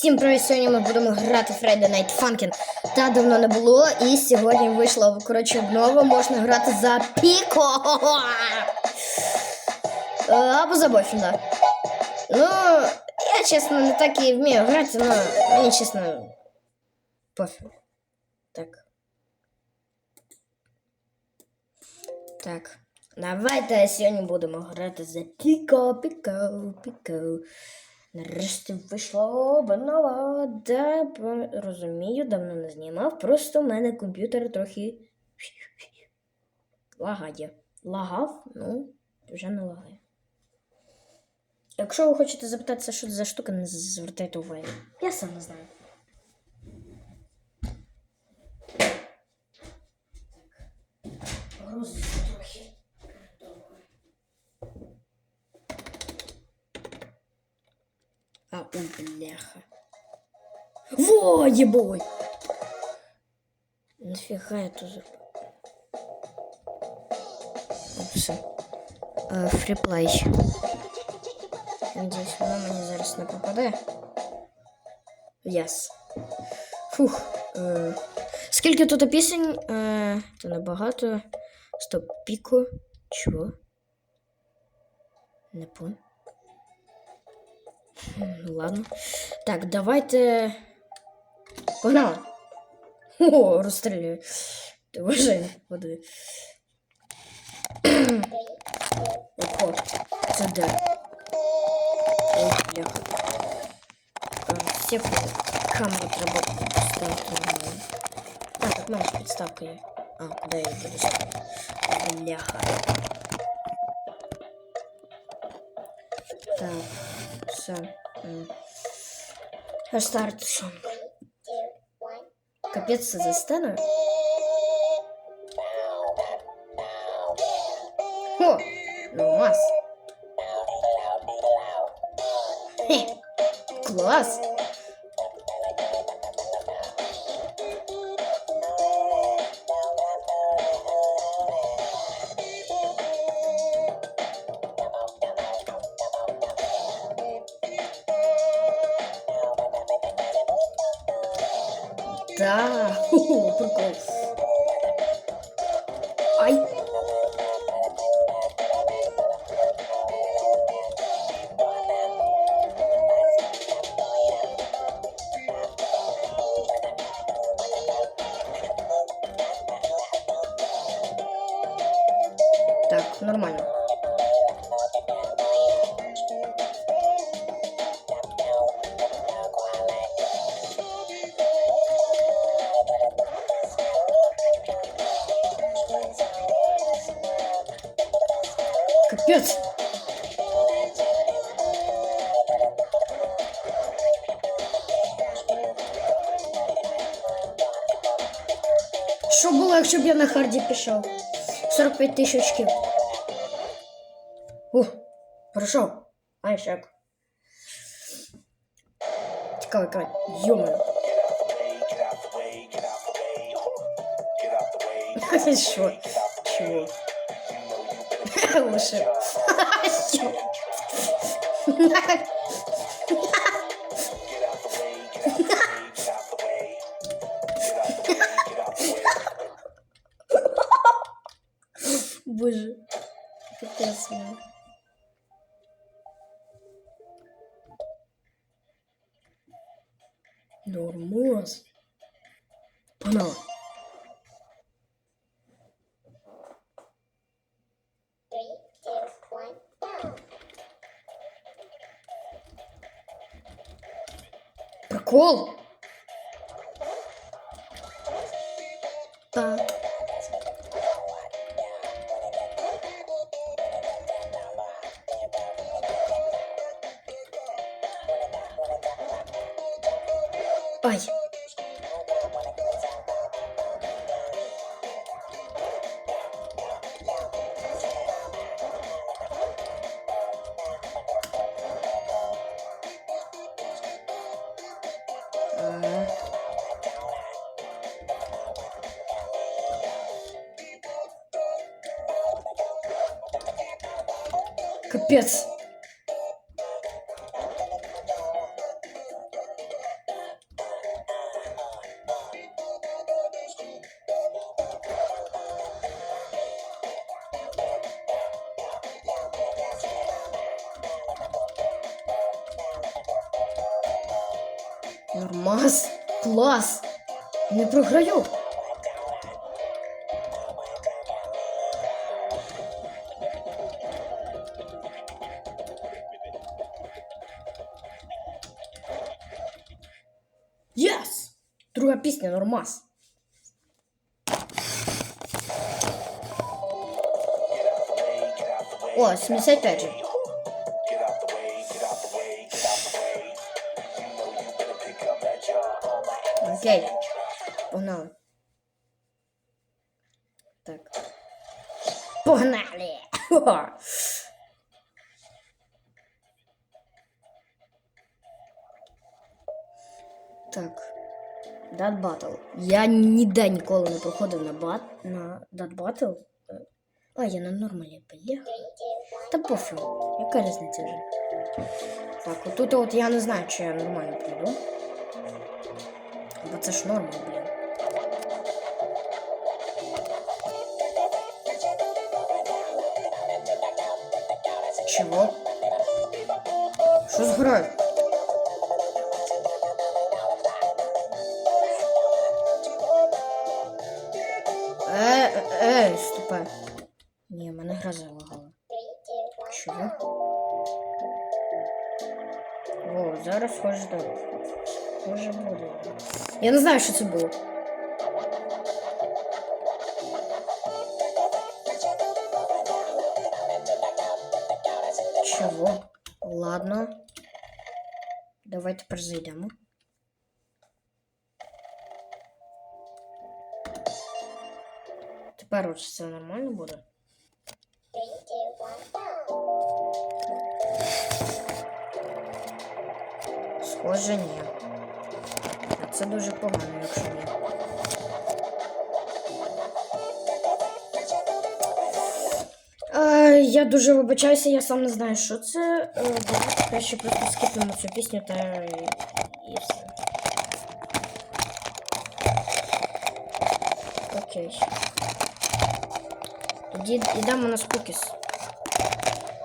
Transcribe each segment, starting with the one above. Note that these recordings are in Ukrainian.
Всім привіт! Сьогодні ми будемо грати Friday Night Funkin'. Та давно не було, і сьогодні вийшла коротше обнова, можна грати за Піко. Е, Або за бойфренда. Ну, я чесно не так і вмію грати, але мені чесно. Пофіг. Так. Так. Давайте сьогодні будемо грати за Піко, Піко, Піко. Нарешті вийшла обнова. Да, розумію, давно не знімав. Просто в мене комп'ютер трохи лагає. Лагав, ну, вже не лагає. Якщо ви хочете запитатися, що це за штука, не звертайте уваги. Я сам не знаю. Грузиться А, бляха. Во, ебой! Нафига я тут? Все. Фріплей. Надіюсь, воно мені зараз не попаде. Яс. Фух. Е, скільки тут пісень? Е, то небагато. Стоп, піко. Чого? Не понял. Ну ладно. Так, давайте. Погнали. О, розстрілюю. Ти вже води. Ого, це де? Ой, бляха. А, Всі камеру треба поставити нормально. А, так, в мене ж підставка є. А, куди я її буду ставити? Бляха. Так, все. Рестарт сон. Капец, за стену. О, ну вас. Класс. you. Капец. Що було, якщо б я на харді пішов? 45 тисяч очків. Ух, пройшов. Ай, шаг. Цікавий край. Йомаю. Що? Чого? takılmışım. Прикол. Так. Капец. Нормас. Клас. Не програю. Єс! Друга пісня нормас. О, 75 же. Окей. Погнали. Так. Погнали! Хо-хо. Так. Дат Battle. Я ніде ніколи не проходив на бат на Дат Battle. Е, А, я на нормалі бля. Та пофіг, яка різниця вже. Так, отут от я не знаю, чи я нормально прийду. Бо це ж норма, блін. Чого? Що з грою? Я не знаю, що це було. Чого? Ладно. Давай тепер зайдемо. Тепер от все нормально буде. Схоже, ні. Це дуже погано, якщо ні. Е, я дуже вибачаюся, я сам не знаю, що це. Е, давайте краще просто скипнемо цю пісню та і, і все. Окей. Тоді йдемо на спукіс.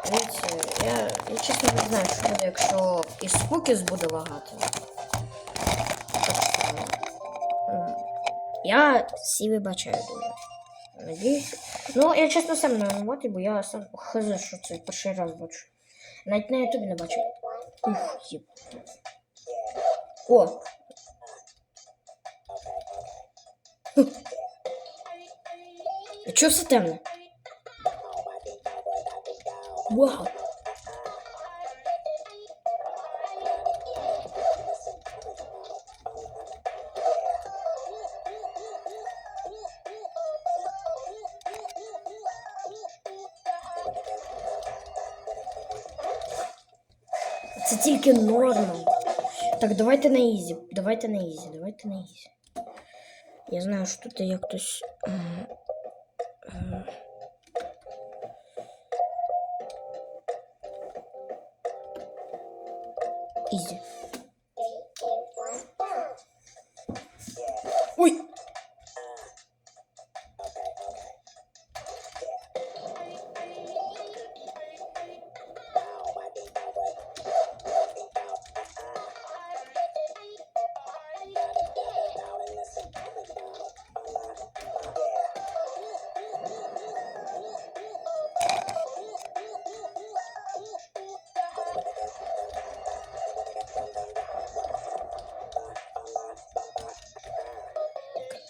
Дивіться, я, я чесно не знаю, що буде, якщо і спукіс буде лагати. Я всі вибачаю дуже. Надіюсь. Ну, я чесно сам не винуватий, бо я сам хз, що це перший раз бачу. Навіть на ютубі не бачив. Ух, їб. О! Чого все темне? Вау! Це тільки норма. Так, давайте на ізі. Давайте на ізі, давайте на ізі. Я знаю, що тут є хтось.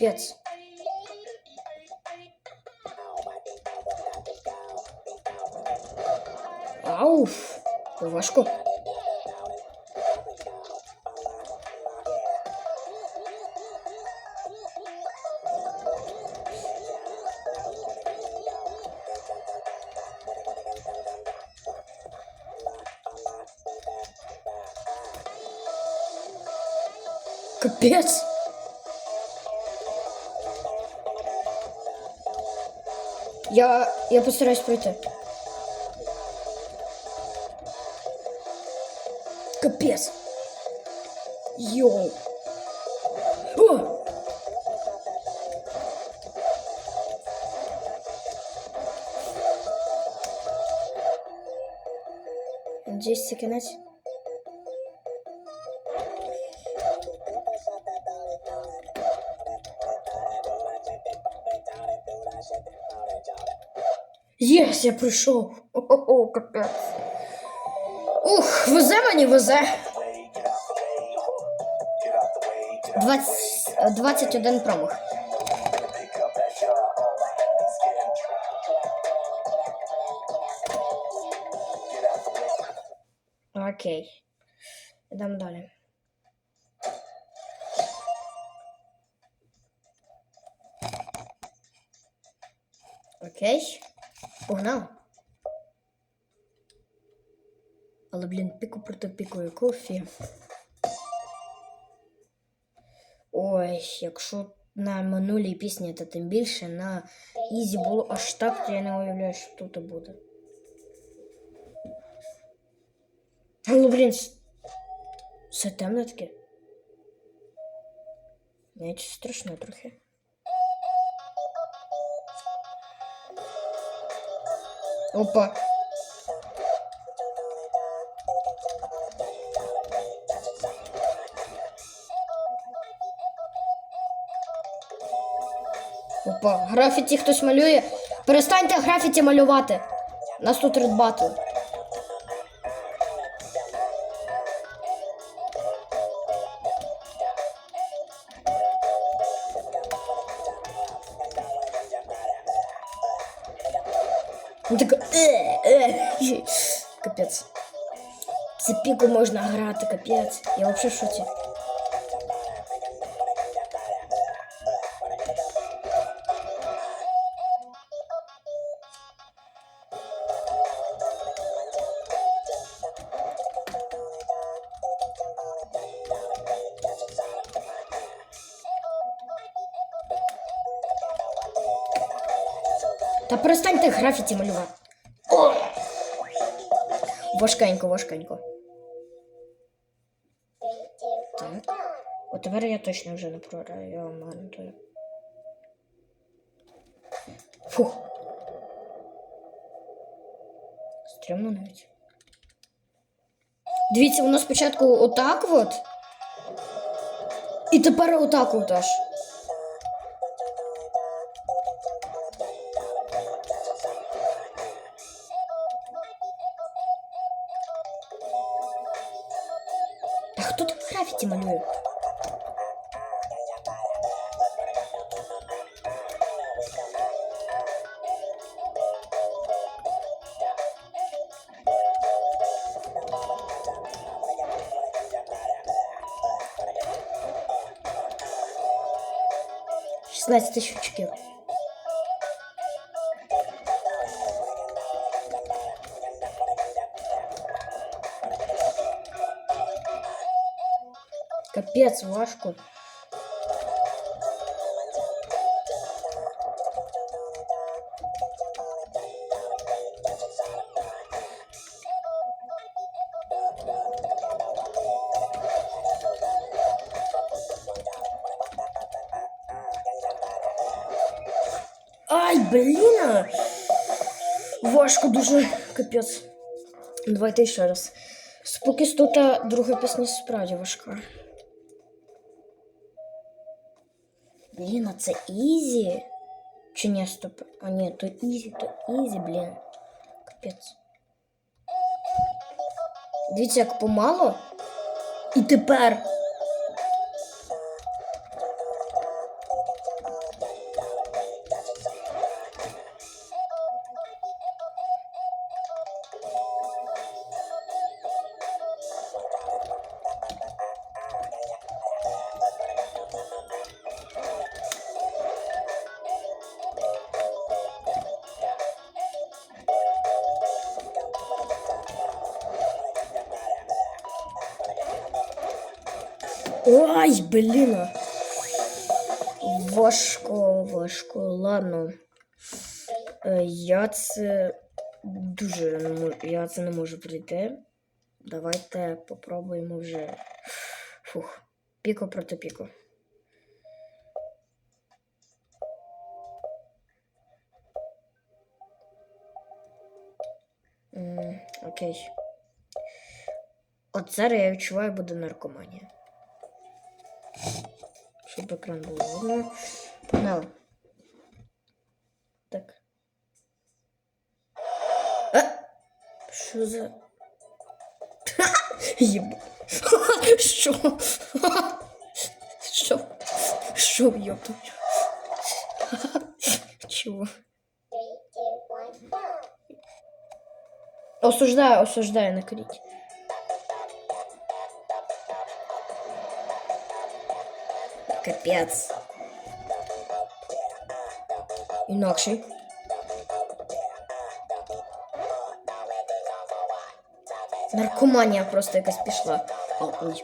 Капец. Ауф. Важко. Капец. Я, я постараюсь пройти. Капец. Йоу. О! Надеюсь, це я прийшов. О-о-о. Ух, везе мені везе. 20, 21 промах. Окей. Йдемо далі. Окей. Погнав. Але, блін, піку проти піку яку фі. Ой, якщо на минулій пісні, то тим більше на Ізі було аж так, то я не уявляю, що тут буде. Ну, блін, все темно таке. Навіть страшно трохи. Опа. Опа, графіті хтось малює. Перестаньте графіті малювати. Нас тут редбатли. піку можна грати, капець. Я взагалі в шоці. Та перестаньте графіті малювати. О! Важкенько, важкенько. тепер я точно вже не програю, я вам гарантую. Фух. Стрімно навіть. Дивіться, воно спочатку отак от. І тепер отак от аж. 16 тисяч очків. Капець важко. Блін! Важко дуже капець. Давайте ще раз. Споки тута друга пісня справді важка. Блін, а це ізі? Чи ні, стоп? А ні, то ізі, то ізі, блін. Капець. Дивіться, як помало. І тепер. Ой, блін. Важко, важко. Ладно. Е, Я це дуже не можу. Я це не можу пройти. Давайте попробуємо вже. Фух. Піко проти піко. Окей. Зараз я відчуваю, буде наркоманія. Щоб екран було видно. Погнали. Так. Що за. Єб. Що? Що? Що ёб? Чего? Осуждаю, осуждаю накрыть. Капец. Інакше. Наркоманія просто якась пішла. О, ой.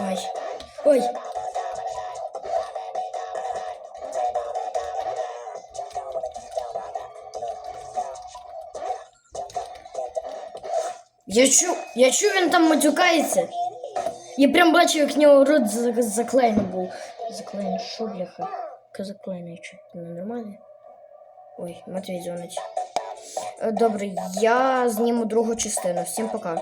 Ой. Ой. Я чу, я чу, він там матюкається. Я прям бачу, як в нього рот за- заклеєний був. Заклеєний, що, бляха? Яка заклеєна, що не нормально? Ой, Матвій дзвонить. Е, Добре, я зніму другу частину. Всім пока.